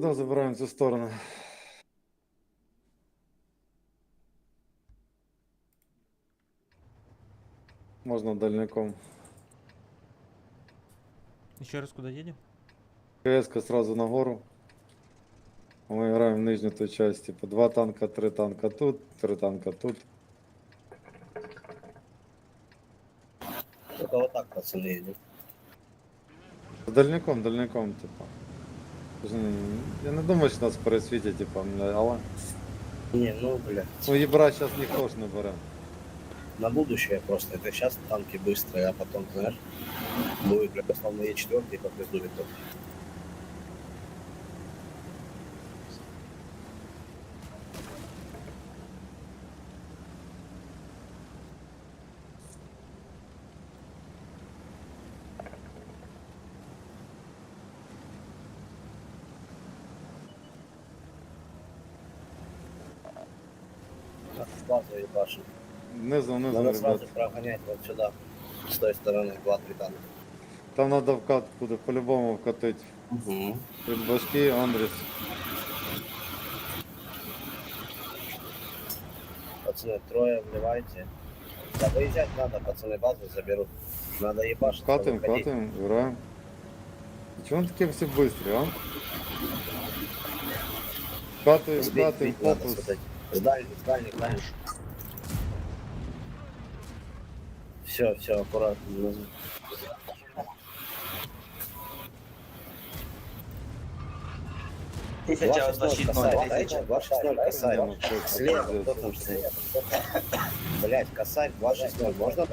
сюди, забираємо цю сторону. Можна дальником. Еще раз куда едем? КС сразу на гору. Мы играем в нижнюю ту часть. Типа два танка, три танка тут, три танка тут. Только вот так, пацаны, едем. Дальником, дальником, типа. Ж не- Я не думаю, що нас пересвітять, типа, бля, але. Не, ну, бля, Ну єбра зараз ніхто ж не бере. на будущее просто. Это сейчас танки быстрые, а потом, знаешь, будет, бля, основные четвертые, как из тут. Базу ебашим. Внизу, внизу, Надо ребят. сразу прогонять вот сюда, с той стороны, два-три танка. Там треба вкат буде по-любому вкатити. Угу. Від башки, Андріс. Пацаны, трое вливайте. Да выезжать надо, пацаны, базу заберут. Надо ебашить. Вкатуємо, выходить. вкатуємо, граємо. Чого вони такі всі бистрі, а? Вкатуємо, Сбить, вкатуємо, сбить надо фокус. с вот этих. С дальних, с дальних, дальних. Все, все, аккуратно. Тисяча 2-6-0 одна касай, щитной. дайте, 2-6-0 касай. Ну, що це, Слева, пиздець. кто там стоит? Блять, косарь 2-6-0, можно?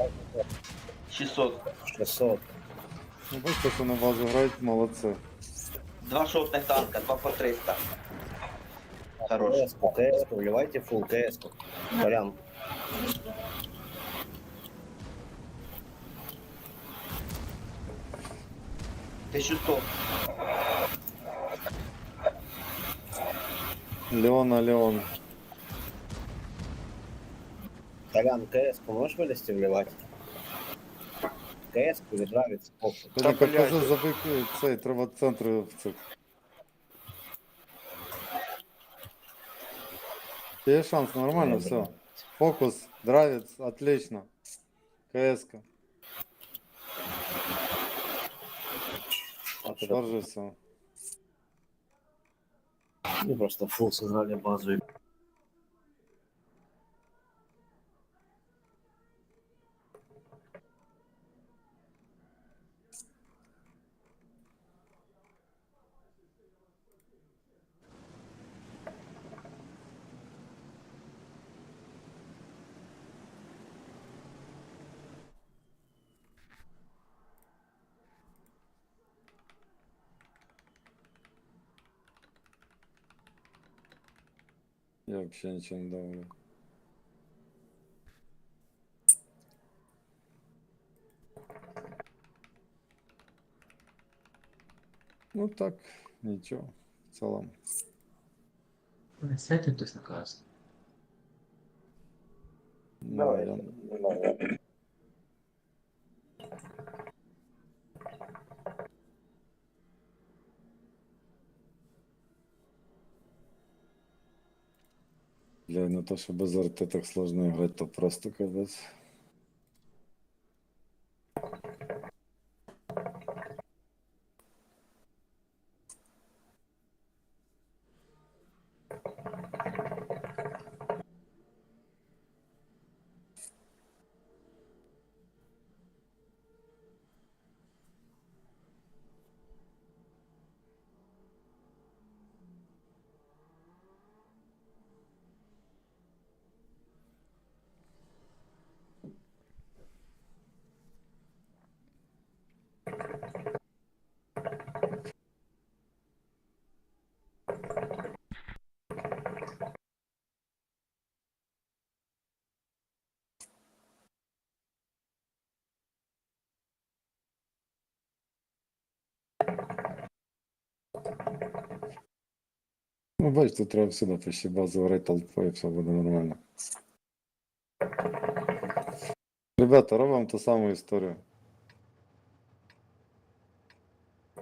600. 600. Ну, бачите, що на базу грають, молодці. Два шотних танка, два по 300. Хорош. КС-ку, КС-ку, вливайте фул КС-ку. Прям. Тисячу сто. Леона, Леон. Толян, КС-ку можешь вылезти вливать? КС-ку или нравится? Похуй. Тоді кажу, забий цей, треба центру в цих. Є шанс, нормально, все. Фокус, драйвец, отлично. КС-ка. А же. Ну, просто фул сыграли базу. Я вообще ничего не давлю. Ну так, ничего, в целом. Сядьте хтось на касу. Ну, Давай. Бля, на то, что без арты так сложно играть, то просто капец. Ну, бачите, треба всюди почти базу грати толпою, все буде нормально. Ребята, робимо ту саму історію.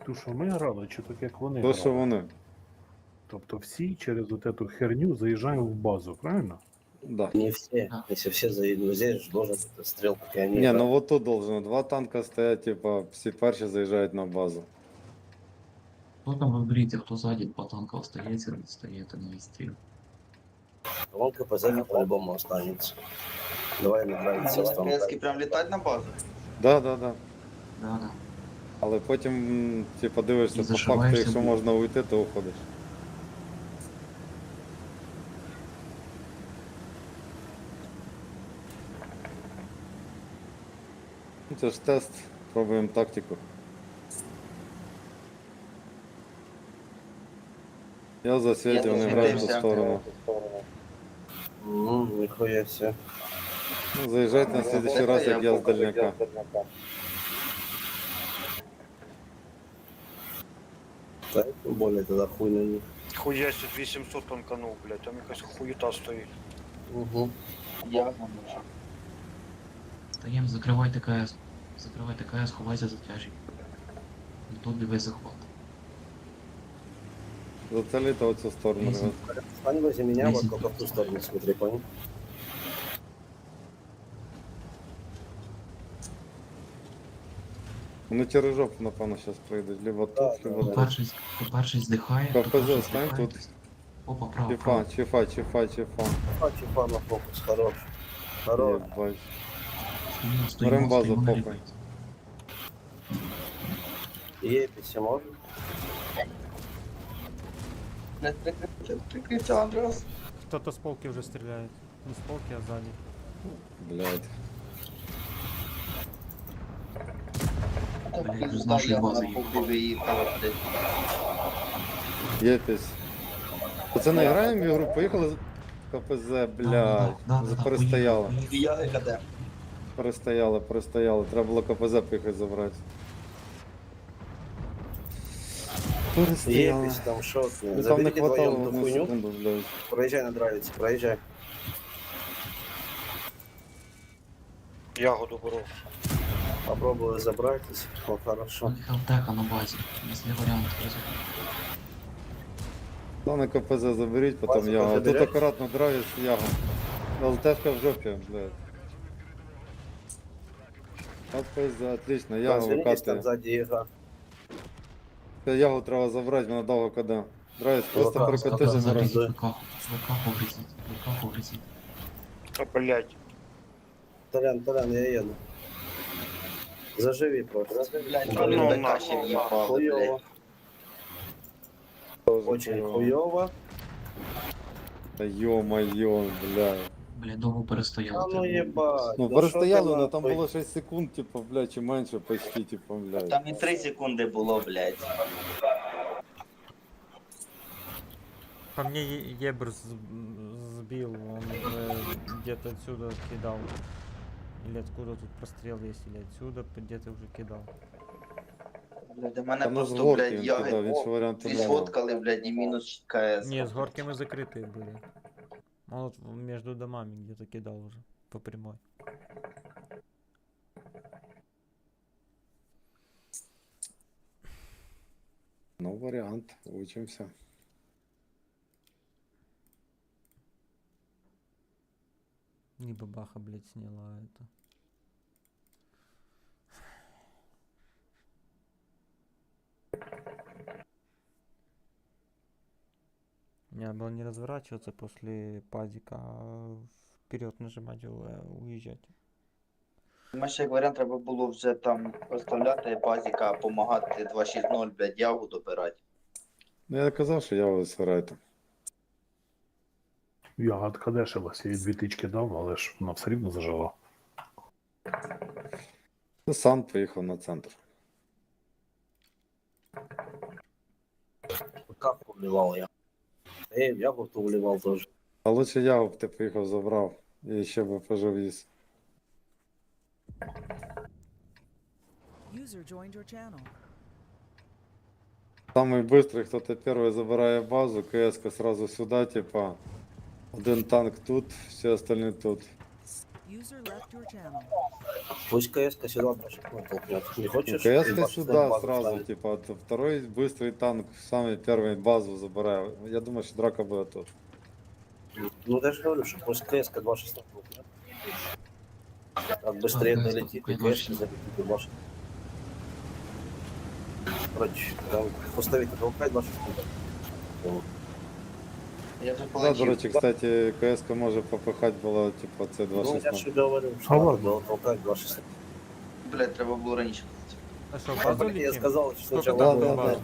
Ту, що ми грали, чи так як вони То, що грали? вони. Тобто всі через вот эту херню заїжджаємо в базу, правильно? Да. Не все. Если все заедут, здесь же должен быть стрелка пионера. Ні, ну от тут должно. Два танка стоять, типа, всі перші заїжджають на базу. Хто там виберіться, хто ззаді по танку остається, відстаєте на відстріл. Вон КПЗ по-любому останется. Давай нравится Зеленський прям літать на базу. Да, да, да. Да, да. Але потім, м, типа, дивишся по факту, зашиваєшся якщо в- можна уйти, то уходиш. Ну, Це ж тест, пробуємо тактику. Я за світі, Я вони в ту сторону. М, Нихуя себе. Ну, заїжджайте на следующий раз, як я з дальняка. Так, тем более тогда хуй на них. Хуя Хуясить 800 танканув, блядь, там якась хуєта стоїть. Угу. Я. Стаєм, закривайте КС. Закривайте КС, ховайся за тяжі. Тут дивись захват. Зацеліте оцю сторону. Вісім. ребят. Стань возле меня, вот Десять. только в ту сторону смотри, понял? Вони через жопу, напевно, зараз прийдуть. Либо Да, тут, да, либо да. тут. По-перший, по-перший здихає, КПЗ по-перший стань здихає. тут. Опа, право, Чифа, право. чифа, чифа, чифа. А, чифа на фокус, хорош. Хорош. Єбать. Стоїмо, стоїмо, Берем базу, стоїмо на похуй. рівні. Еписи можно? Не прикриття, прикриття, Андрес. Кто-то с полки уже стреляет. Не с полки, а сзади. Блядь. Блядь, з нашої бази їх. Єпись. Пацани, граємо в ігру, поїхали з КПЗ, блядь. да, да, да, Перестояли. поїхали, поїхали. Я ГКД. Перестояли, перестояли. Треба було КПЗ поїхати забрати. Перестояли. Епись там шот. Ну, там не Заберите хватало вдвоем ту одну хуйню. секунду, блядь. Проезжай на драйвице, проезжай. Ягоду беру. Попробую забрать. О, У хорошо. них ЛТК на базі. Якщо варіант розгляд. Главное КПЗ заберіть, потім Базу я. А тут забереш? акуратно драйв з ягом. ЛТшка в жопі, блядь. КПЗ, отлично, Развернитесь там викатує. сзади Ега. Ягу треба забрати, вона довго кода. Драйв, просто ВК погрізіть, ВК блядь. Толян, Толян, я еду. Заживи просто. Блядь, Ну, коли ну, БК нахуй. ще в'їхали, Хуёво. Очень хуёво. Та йо-майо, блядь. Бля, довго А перестояли. ну треба було. ебать. Ну, да перестояли, шо ты ну там нахуй? було 6 секунд, типу, блядь, чи менше почти, типу, блядь. Там і 3 секунди було, блядь. По мне Е- Ебр с- сбил, он э, где-то отсюда кидал. Или откуда тут прострел есть, или отсюда п- где-то уже кидал. Блядь, у мене Та ну з просто, горки блядь, він я кидав, іншого варіанту дві не було. сфоткали, блядь, і мінус КС. Не, с горки мы закрытые были. Он вот в- между домами где-то кидал уже, по прямой. Ну, варіант, учимся. Не бабаха, блядь, сняла это. Не, надо было не разворачиваться после падика, а вперед нажимать и уезжать. Ми ще як варіант треба було вже там поставляти базіка, допомагати 2.6.0, блядь, ягу добирати. Ну, я казав, що я ви сирайте. Ягодка дешилась, я їй дві тички дав, але ж вона все рівно зажила. Ну, сам поїхав на центр. Как уливал я? Эй, я вот уливал тоже. А лучше я б ти поїхав забрав. І ще би поживіс. User joined your channel. Самый быстрый, хто то перший забирає базу, КС сразу сюди, типа. Один танк тут, всі остальні тут. Пусть КС-ка сюда толкнет. Не хочешь? КС Два шестых сюда сразу, ставить? типа, второй быстрый танк, самый первый базу забираю. Я думаю, що драка буде тут. Ну, я же говорю, что пусть КС-ка 2 шестых толкнет. Так быстрее А, долетит, КС-ка и два КС шестых. залетит и башен. Короче, там поставить и толкать 2 шестых. Я вже Да, полетів. до речі, кстати, КС може попихати було, типа, це Ну, я 2.16. же говорю, А что надо ладно. было толкать 2 шестых. Блядь, треба було раніше. А что, А, базу блин, Я летим? сказал, что Сколько сначала там да, надо. да. базу?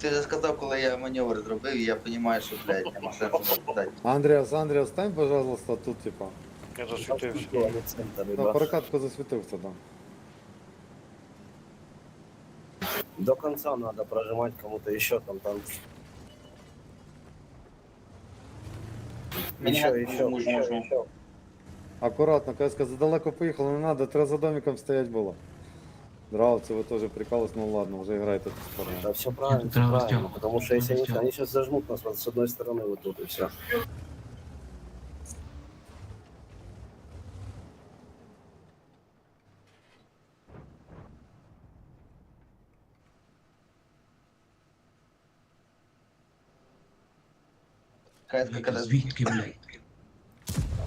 Ти вже сказав, коли я маневр зробив, і я розумію, що, блядь, нема сенсу дати. Андріас, Андріас, стань, пожалуйста, тут, типа. Я засвітився. Было не центр, На ребят. прокатку засвітив туди. До конца надо прожимать кому-то еще там там. Еще, еще, еще, еще. Аккуратно, КСК задалеко поехал, не надо, треба за домиком стоять було. Дравці, ви теж ну ладно, вже грайте тут сторону. Да все правильно, все правильно. Потому что если они, они сейчас зажмут нас вот с одной стороны вот тут и все. КС Блядь, коли... Звідки, блядь?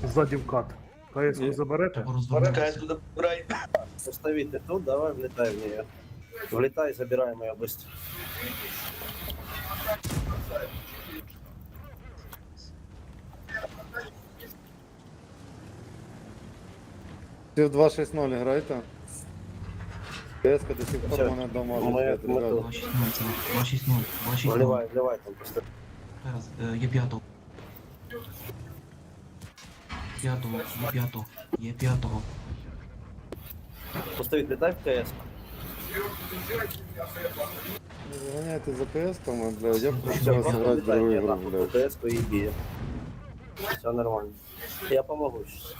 Ззаді вкат. КС ви заберете? Треба КС розвернутися. туди брай. Устави ты тут, давай влетай в нее. Влетай, забираем ее быстро. Ти в 2.6.0 грайте. КС до сих пор Все. мене дома Ми- блядь, ми ребята. тут. 2.6.0, це 2.6.0, 2.6.0. Вливай, вливай там просто. Зараз, е, є п'ятого. П'ятого, є п'ятого, є п'ятого. Устави, влетай в КС. Не заганяйте за КС-ками, блядь, я хотів все, грати другу ігру, блядь. КС и бей. Все нормально. Я помогу сейчас.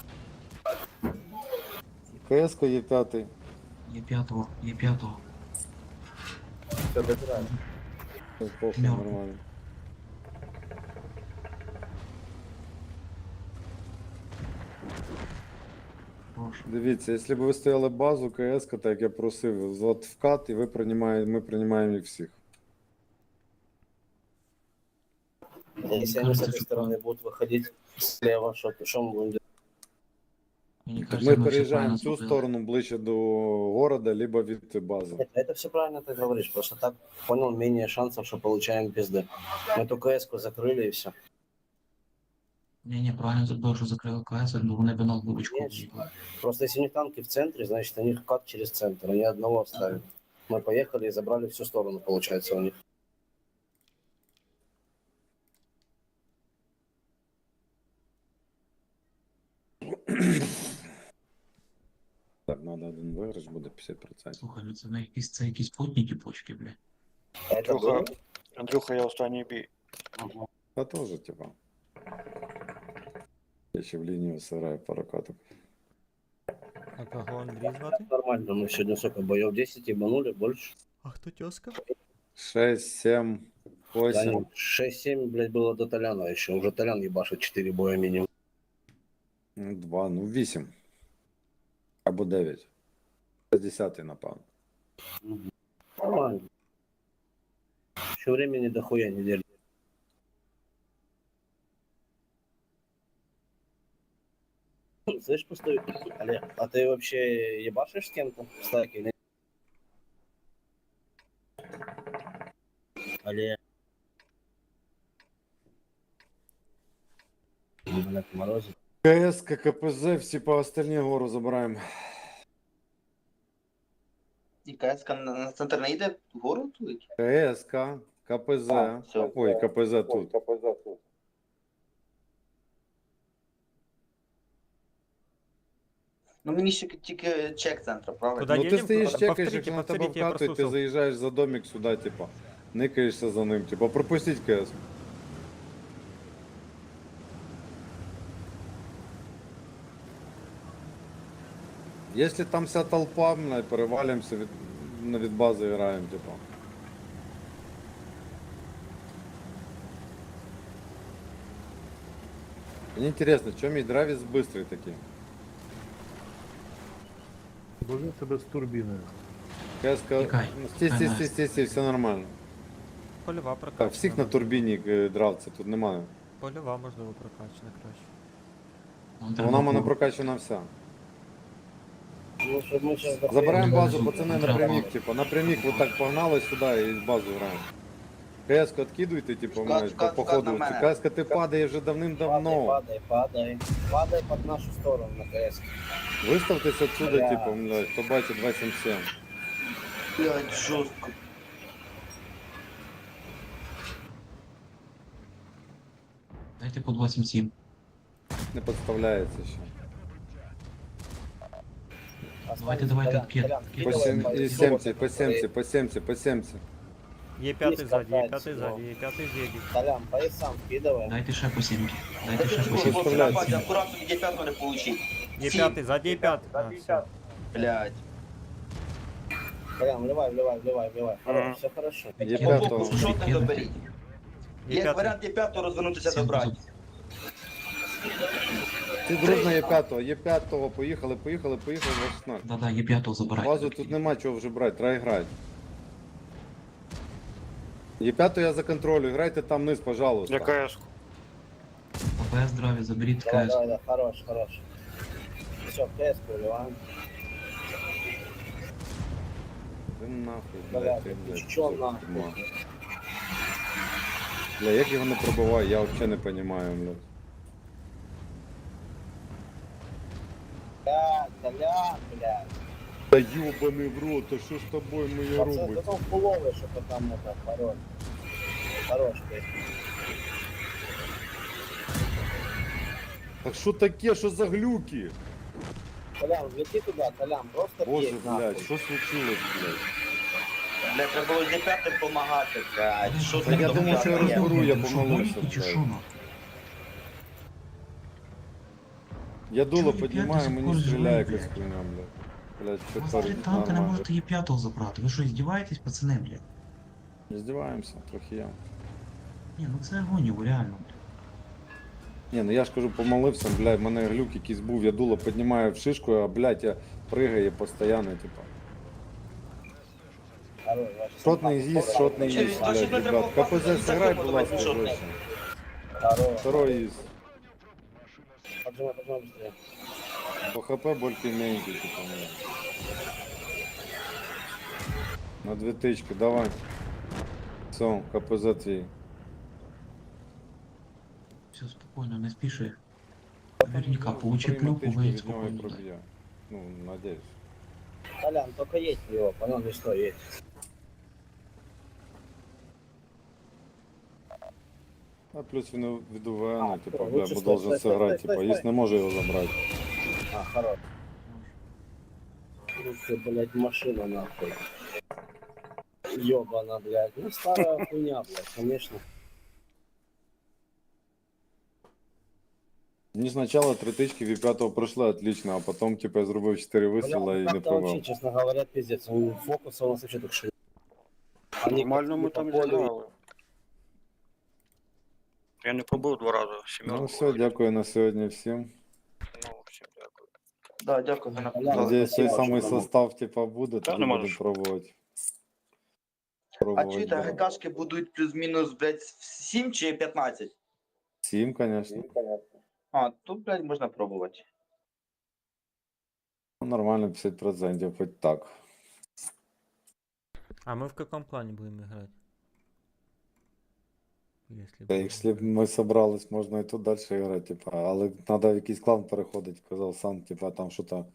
КС є п'ятий. Є п'ятого, є п'ятого. Все, добираем. Ну, Похуй, нормально. Дивіться, якщо б ви стояли базу КС, так як я просив, от вкат, і ви приймаєте, ми приймаємо їх всіх. Если они с этой стороны будут выходить слева, что, что мы будем делать? Мені Так кажется, ми ми все переїжджаємо правильно в цю зробили. сторону ближче до города, либо від бази. Нет, это все правильно ты говоришь, просто так понял, менее шансов, что получаем пизды. Мы эту КС-ку закрыли и все. Ні, ні, правильно зробив, що закрили КС, бо вони б на глибочку Ні. в'їхали. Просто если у них танки в центре, значит, они кат через центр, они одного оставят. Мы поехали и забрали всю сторону, получается, у них. Так, треба один виграш, буде 50%. Слухай, ну це на якісь, це якісь потні тіпочки, бля. А это Андрюха, было? Андрюха, я останній бій. Ага. Та теж, типа. Я ще в лінію сираю пару каток. А кого Андрій звати? Нормально, мы сегодня сколько боев? 10 ебанули, больше. А хто тьоска? 6, 7, Да, 8. нет, 6-7, блядь, было до Толяна еще. Уже Толян ебашит 4 боя минимум. 2, ну 8. Або 9. Це 10, напевно. Нормально. Еще времени дохуя неделю. Слышь, пустой, Олег, а ты вообще ебашишь с кем-то в стаке или Олег. Морозит. КС, КПЗ, всі по остальні гору забираємо. І КС на, на центр не йде вгору туди? КС, КПЗ. А, все. Ой, КПЗ тут. Ну мені ще тільки чек центра, правильно? Куди ну ти стоїш, чекаєш, як на тебе повторіть, я вкатують, ти прослухав. заїжджаєш за домик сюди, типа. Никаєшся за ним, типа, пропустіть КС. Якщо там вся толпа, ми перевалимося від, на від бази граємо, типа. Мені інтересно, чому мій драйвіс быстрий такий? Бо він тебе з турбіною. КСК... Тікай. Ну, стій, стій, стій, стій, стій, все нормально. Польова прокачана. Так, всіх на турбіні е, тут немає. Польова, можливо, прокачана краще. Треба Вона в мене було- прокачана вся. Ну, Забираємо базу, зу- пацани, напрямік, типу, напрямік, вот так погнали сюди і базу граємо. Типу, Скат, мене, скат, по скат ходу. на мене. КС ти падає вже Падай, давним-давно. падай, падай. Падай под нашу сторону на КС. Виставтесь отсюда, Бля. типу, блядь, хто бачить 277. Блядь, жорстко. Дайте по 277. Не підставляється ще. Давайте, давайте, откид, откид. По, сем... і 70, по 70, по 70, по 70. Є п'ятий ззаді, є катать, п'ятий ну. ззаді, є п'ятий ззаді. Толян, поедь сам, вкидывай. Дайте ще по 7. Дайте ще по Ось 7. ось. на базі, п'ятого не получить. Є п'ятий, ззаді є п'ятий. А, все. Блядь. Толян, вливай, вливай, вливай, вливай. Ага. Все хорошо. Є По п'ятого. боку, що ти доберіть? Є Є п'ятий. варіант є п'ятого розвернутися добрати. Ти дружно є п'ятого, є п'ятого, поїхали, поїхали, поїхали, 16. Да-да, є п'ятого забирайте. Базу тут нема чого вже брати, треба грати. Є п'ятого я за контролю, грайте там вниз, пожалуйста. Я КС. АПС здраві, заберіть Давай, КС. давай, давай, хорош, хорош. Все, КС вливаем. Ти нахуй, Бля, блядь, ти, блядь. нахуй? тьма. Бля, як його не пробиваю, я взагалі не розумію, блядь. Блядь, Толян, блядь. Та ёбаний в рот, а що ж тобою моє Пацан, робить? ты там фуловый, что-то там это, хорош. Хорош, ты. Так що таке, що за глюки? Толян, лети туда, Толян, просто Боже, пей, нахуй. блядь, що случилось, блядь? Блядь, треба було з п'ятим допомагати, блядь. Що Та ти я там думав, що я п'ятий? розберу, я Ви що, помолився, гоните чи блядь. що, нахуй? Я дуло Чого ви піднімаю, п'ятий мені запор стріляє живий, якась хуйня, блядь. Блядь, У вас три танка, не можете є п'ятого забрати. Ви що, здіваєтесь, пацани, блядь? Здіваємося, трохи я. Ні, ну це агонів, реально. Ні, ну я ж кажу, помолився, блядь, в мене глюк якийсь був, я дуло піднімаю в шишку, а блядь, я пригає постійно, типа. Шотний з'їзд, шотний Через їзд, блядь, ребят. КПЗ сыграй, будь ласка, гроші. Второй їзд. Поджимай, поджимай быстрее. По ХП більш-менший, типа, ну. На дві тички, давай. Все, КПЗ твій. Все спокійно, не спіши. Наверняка получи і спокійно. проб'є. Ну, надіюсь. Толян, только едь в него, понял, не что, едь. А плюс він від УВН, типа, бля, бо должен сыграть, типа, если не може його забрати. А, хорош. Ну ты, блядь, машина нахуй. Ёбана, блядь. Ну, старая хуйня, блядь, конечно. Мені спочатку три тички від п'ятого пройшли отлично, а потім, типа, я зробив 4 вистріла і Бля, не как-то вообще, пробив. честно говоря, пиздец. Ну, Фокус у нас вообще так шли. Они Нормально ми как-то там по полю зіграли. Я не пробив два рази. Сімерку. Ну все, дякую на сьогодні всім. Ну, всім дякую. Да, дякую. Надіюсь, цей самий состав, типа, буде, тоді будемо пробувати. А Пробувати. чуєте, да. ГКшки будуть плюс-мінус, блядь, 7 чи 15? Сім, звісно. А, тут, блядь, можна пробувати. Ну, Нормально 50%, хоч так. А мы в каком плане будем играть? Если Та якщо б ми собрались, можна і тут далі грати, типа, але треба в якийсь клан переходити, казав сам, типа, там що то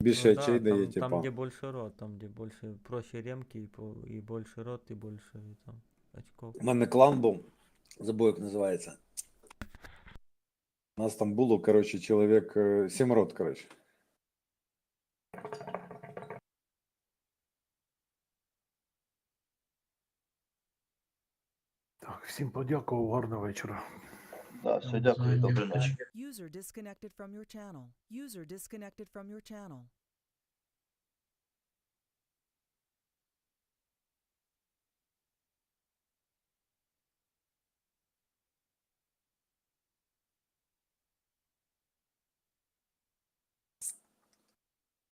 більше Ну да, очей дає, там, типа. там, где больше рот, там, где больше проще ремки и, по, и больше рот, и больше там очков. У мене клан був, забув, як називається. У нас там було, коротше, чоловік, е, сім рот, коротше. Всім подякував, гарного вечора. Да, все, дякую, доброї ночі. User disconnected from your channel. User disconnected from your channel.